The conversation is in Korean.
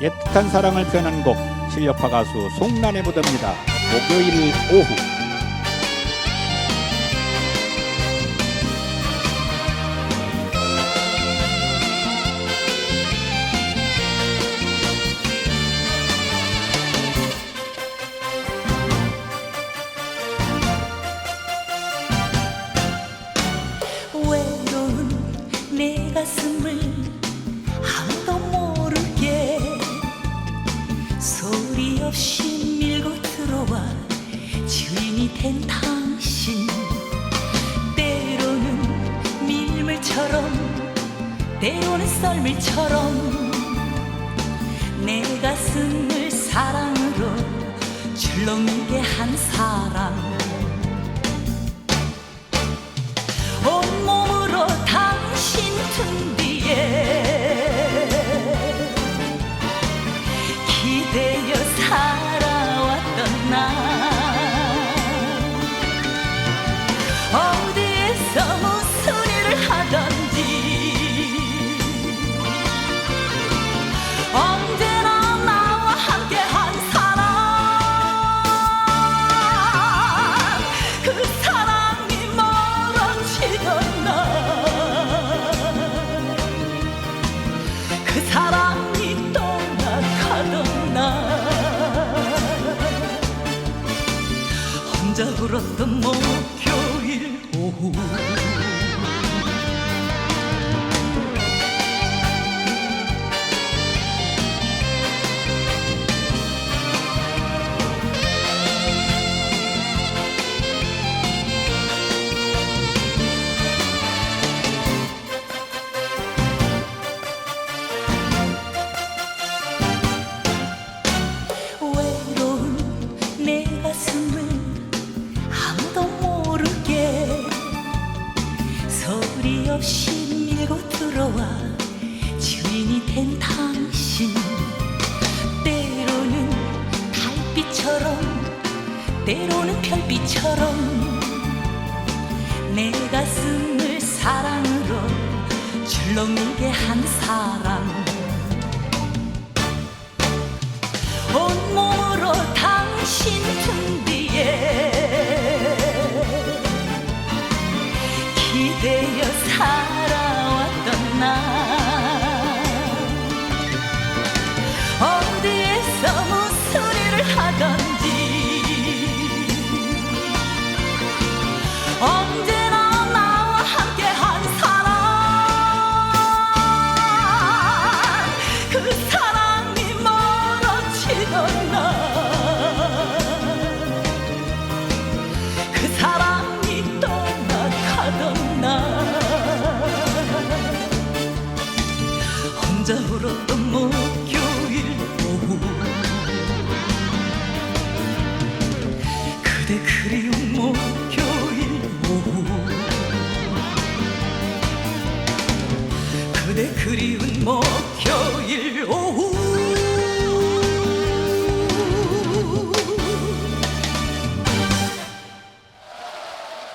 애틋한 사랑을 표현한 곡 실력파 가수 송란의 무대입니다. 목요일 오후 가슴을 소리 없이 밀고 들어와 주인이 된 당신. 때로는 밀물처럼 때로는 썰물처럼 내 가슴을 사랑으로 줄넘게 한 사람 언제나 나와 함께 한 사람 그 사랑이 멀어지던 날그 사랑이 떠나가던 날. 혼자 울었던 목요일 오후 없이 밀고 들어와 주인이 된 당신. 때로는 달빛처럼 때로는 별빛처럼 내 가슴을 사랑으로 줄넘이게 한 사람. 온몸으로 당신 등 뒤에 기대어 他。 그대 그리운 목요일 오후 그대 그리운 목요일 오후